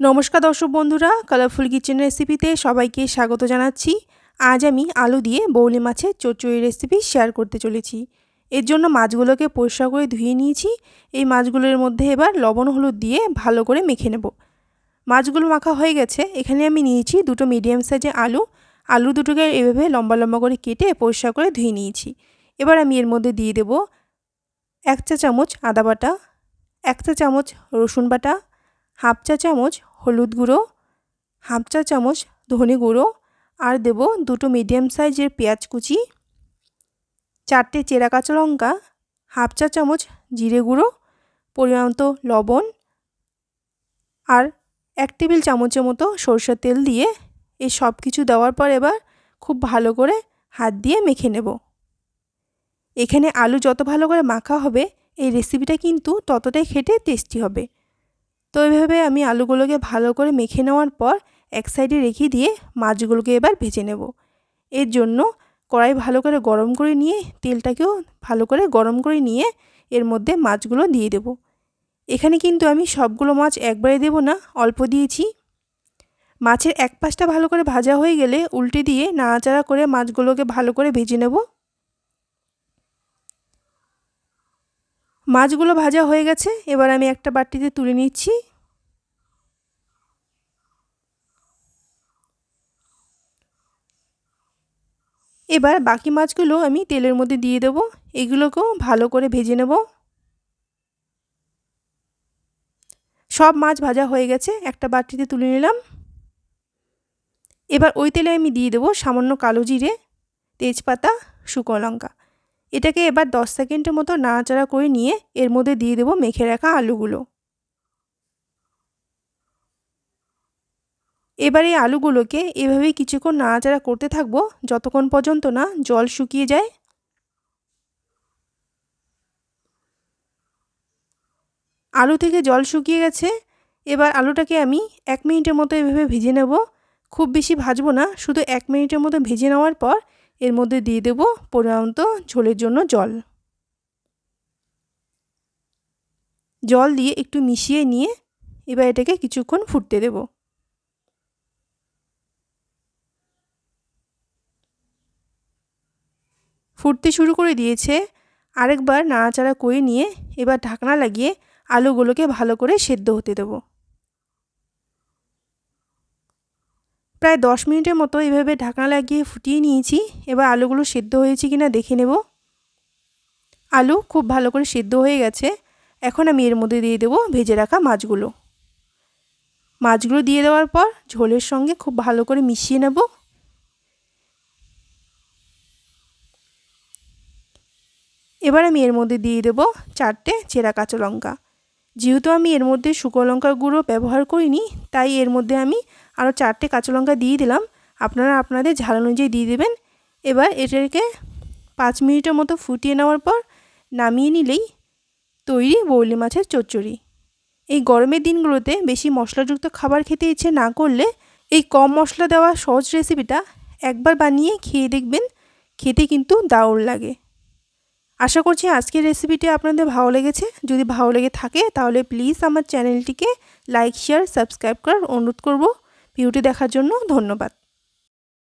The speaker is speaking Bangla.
নমস্কার দর্শক বন্ধুরা কালারফুল কিচেন রেসিপিতে সবাইকে স্বাগত জানাচ্ছি। আজ আমি আলু দিয়ে বৌলি মাছের চচ্চড়ি রেসিপি শেয়ার করতে চলেছি। এর জন্য মাছগুলোকে পরিষ্কার করে ধুয়ে নিয়েছি। এই মাছগুলোর মধ্যে এবার লবণ হলুদ দিয়ে ভালো করে মেখে নেব। মাছগুলো মাখা হয়ে গেছে। এখানে আমি নিয়েছি দুটো মিডিয়াম সাইজের আলু। আলু দুটোকে এভাবে লম্বা লম্বা করে কেটে পরিষ্কার করে ধুয়ে নিয়েছি। এবার আমি এর মধ্যে দিয়ে দেব এক চা চামচ আদা বাটা, এক চা চামচ রসুন বাটা, হাফ চা চামচ হলুদ গুঁড়ো, হাফ চা চামচ ধনে গুঁড়ো আর দেব দুটো মিডিয়াম সাইজের পেঁয়াজ কুচি, চারটে চেরা কাঁচা লঙ্কা, হাফ চা চামচ জিরে গুঁড়ো পরিমাণত লবণ আর এক টেবিল চামচের মতো সরষের তেল দিয়ে এই সব কিছু দেওয়ার পর এবার খুব ভালো করে হাত দিয়ে মেখে নেব। এখানে আলু যত ভালো করে মাখা হবে, এই রেসিপিটা কিন্তু ততটাই খেতে টেস্টি হবে। তো এইভাবে আমি আলুগুলোকে ভালো করে মেখে নেওয়ার পর এক সাইডে রেখে দিয়ে মাছগুলোকে এবার ভেজে নেব। এর জন্য কড়াই ভালো করে গরম করে নিয়ে তেলটাকেও ভালো করে গরম করে নিয়ে এর মধ্যে মাছগুলো দিয়ে দেব। এখানে কিন্তু আমি সবগুলো মাছ একবারে দেব না, অল্প দিয়েছি। মাছের এক পাশটা ভালো করে ভাজা হয়ে গেলে উল্টে দিয়ে নাড়াচাড়া করে মাছগুলোকে ভালো করে ভেজে নেব। মাছগুলো ভাজা হয়ে গেছে, এবার আমি একটা বাটিতে তুলে নিচ্ছি। এবার বাকি মাছগুলো আমি তেলের মধ্যে দিয়ে দেবো, এগুলোকেও ভালো করে ভেজে নেব। সব মাছ ভাজা হয়ে গেছে, একটা বাটিতে তুলে নিলাম। এবার ওই তেলে আমি দিয়ে দেবো সামান্য কালো জিরে, তেজপাতা, শুকনো লঙ্কা। এটাকে এবার দশ সেকেন্ডের মতো নাড়াচাড়া করে নিয়ে এর মধ্যে দিয়ে দেবো মেখে রাখা আলুগুলো। এবার এই আলুগুলোকে এভাবেই কিছুক্ষণ নাড়াচাড়া করতে থাকব, যতক্ষণ পর্যন্ত না জল শুকিয়ে যায়। আলু থেকে জল শুকিয়ে গেছে, এবার আলুটাকে আমি এক মিনিটের মতো এভাবে ভেজে নেব। খুব বেশি ভাজবো না, শুধু এক মিনিটের মতো ভেজে নেওয়ার পর এর মধ্যে দিয়ে দেব পরিমাণত ঝোলের জন্য জল। জল দিয়ে একটু মিশিয়ে নিয়ে এবার এটাকে কিছুক্ষণ ফুটতে দেব। ফুটতে শুরু করে দিয়েছে, আরেকবার নাড়াচাড়া করে নিয়ে এবার ঢাকনা লাগিয়ে আলুগুলোকে ভালো করে সেদ্ধ হতে দেবো। প্রায় দশ মিনিটের মতো এভাবে ঢাকনা লাগিয়ে ফুটিয়ে নিয়েছি। এবার আলুগুলো সেদ্ধ হয়েছে কিনা দেখে নেব। আলু খুব ভালো করে সেদ্ধ হয়ে গেছে। এখন আমি এর মধ্যে দিয়ে দেবো ভেজে রাখা মাছগুলো। মাছগুলো দিয়ে দেওয়ার পর ঝোলের সঙ্গে খুব ভালো করে মিশিয়ে নেব। এবার আমি এর মধ্যে দিয়ে দেবো চারটে চেরা কাঁচা লঙ্কা। যেহেতু আমি এর মধ্যে শুকনো লঙ্কার গুঁড়ো ব্যবহার করিনি, তাই এর মধ্যে আমি আরও চারটে কাঁচা লঙ্কা দিয়ে দিলাম। আপনারা আপনাদের ঝাল অনুযায়ী দিয়ে দেবেন। এবার এটাকে পাঁচ মিনিটের মতো ফুটিয়ে নেওয়ার পর নামিয়ে নিলেই তৈরি বৌলি মাছের চচ্চড়ি। এই গরমের দিনগুলোতে বেশি মশলাযুক্ত খাবার খেতে ইচ্ছে না করলে এই কম মশলা দেওয়া সহজ রেসিপিটা একবার বানিয়ে খেয়ে দেখবেন। খেতে কিন্তু দারুণ লাগে। আশা করছি আজকের রেসিপিটি আপনাদের ভালো লেগেছে। যদি ভালো লেগে থাকে, তাহলে প্লিজ আমার চ্যানেলটিকে লাইক শেয়ার সাবস্ক্রাইব করার অনুরোধ করব। ভিডিওটি দেখার জন্য ধন্যবাদ।